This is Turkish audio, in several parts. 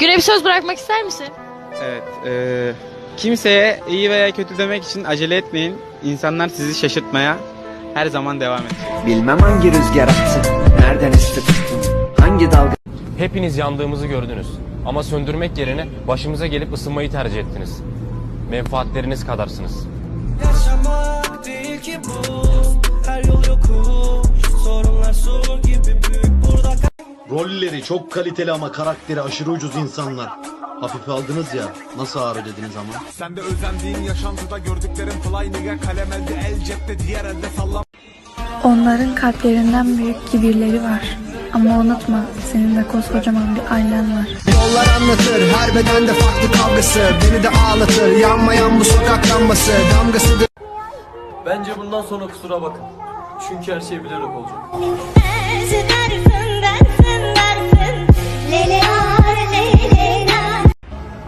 bir söz bırakmak ister misin? Evet. eee, kimseye iyi veya kötü demek için acele etmeyin. İnsanlar sizi şaşırtmaya her zaman devam edecek. Bilmem hangi rüzgar attı, nereden esti tuttun, hangi dalga Hepiniz yandığımızı gördünüz. Ama söndürmek yerine başımıza gelip ısınmayı tercih ettiniz. Menfaatleriniz kadarsınız. Yaşamak değil ki bu Her yol yokuş Sorunlar su gibi büyük burada Rolleri çok kaliteli ama karakteri aşırı ucuz insanlar. Hafife aldınız ya. Nasıl ağır ödediniz ama? Sen de özendiğin yaşantıda gördüklerin fly nigga kalem elde el cepte diğer elde sallam Onların kalplerinden büyük kibirleri var. Ama unutma senin de koskocaman bir ailen var. Yollar anlatır her bedende farklı kavgası Beni de ağlatır yanmayan bu sokak lambası Damgasıdır Bence bundan sonra kusura bakın Çünkü her şey bilerek olacak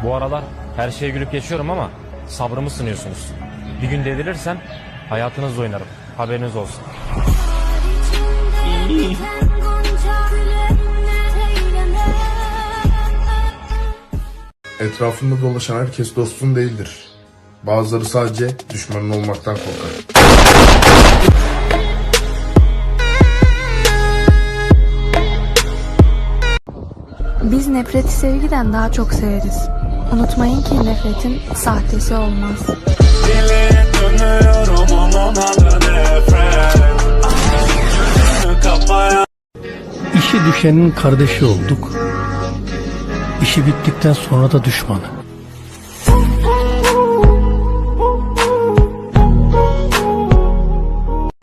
Bu aralar her şeye gülüp geçiyorum ama sabrımı sınıyorsunuz. Bir gün delirirsem hayatınızla oynarım. Haberiniz olsun. Etrafında dolaşan herkes dostun değildir. Bazıları sadece düşmanın olmaktan korkar. Biz nefreti sevgiden daha çok severiz. Unutmayın ki nefretin sahtesi olmaz. İşi düşenin kardeşi olduk İşi bittikten sonra da düşmanı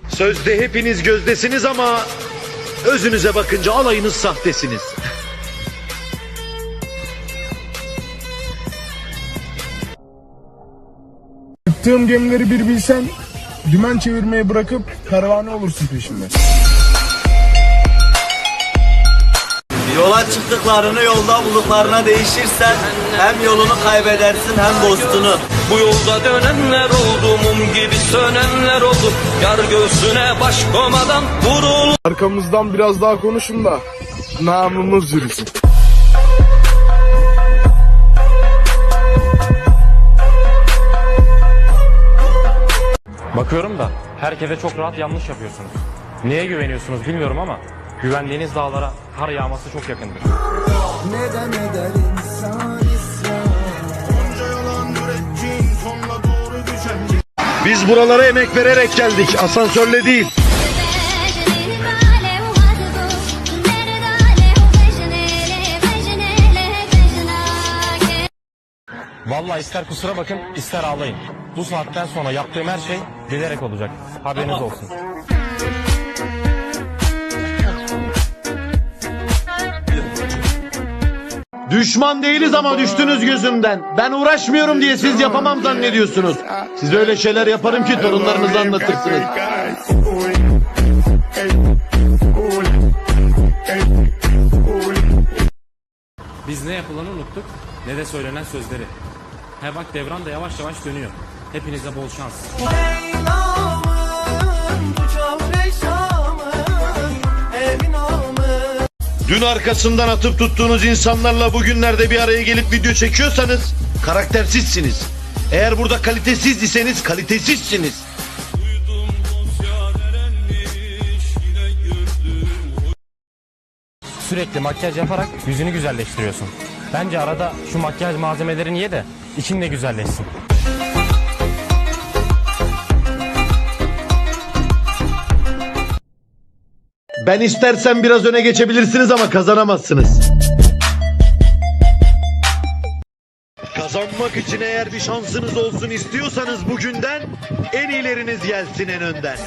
Sözde hepiniz gözdesiniz ama özünüze bakınca alayınız sahtesiniz. Çıktığım gemileri bir bilsen, dümen çevirmeyi bırakıp pervane olursun peşimde. Yola çıktıklarını yolda bulduklarına değişirsen Hem yolunu kaybedersin hem dostunu Bu yolda dönenler oldu Mum gibi sönenler oldu Yar göğsüne baş komadan vurulur Arkamızdan biraz daha konuşun da namımız yürüsün. Bakıyorum da herkese çok rahat yanlış yapıyorsunuz. Neye güveniyorsunuz bilmiyorum ama güvendiğiniz dağlara kar yağması çok yakındır. Biz buralara emek vererek geldik. Asansörle değil. Vallahi ister kusura bakın ister ağlayın. Bu saatten sonra yaptığım her şey bilerek olacak. Haberiniz olsun. Düşman değiliz ama düştünüz gözümden. Ben uğraşmıyorum diye siz yapamam zannediyorsunuz. Siz öyle şeyler yaparım ki torunlarınıza anlatırsınız. Biz ne yapılanı unuttuk ne de söylenen sözleri. He bak devran da yavaş yavaş dönüyor. Hepinize bol şans. Dün arkasından atıp tuttuğunuz insanlarla bugünlerde bir araya gelip video çekiyorsanız karaktersizsiniz. Eğer burada kalitesiz iseniz kalitesizsiniz. Sürekli makyaj yaparak yüzünü güzelleştiriyorsun. Bence arada şu makyaj malzemelerini ye de için de güzelleşsin. Ben istersen biraz öne geçebilirsiniz ama kazanamazsınız. Kazanmak için eğer bir şansınız olsun istiyorsanız bugünden en iyileriniz gelsin en önden.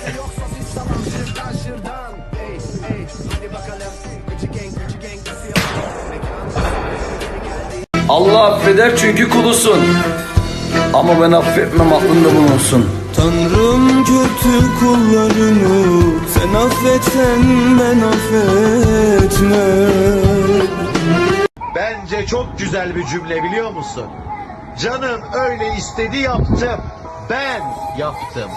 Allah affeder çünkü kulusun Ama ben affetmem aklında bulunsun Tanrım kötü kullarını Sen affetsen ben affetmem Bence çok güzel bir cümle biliyor musun? Canım öyle istedi yaptım. Ben yaptım.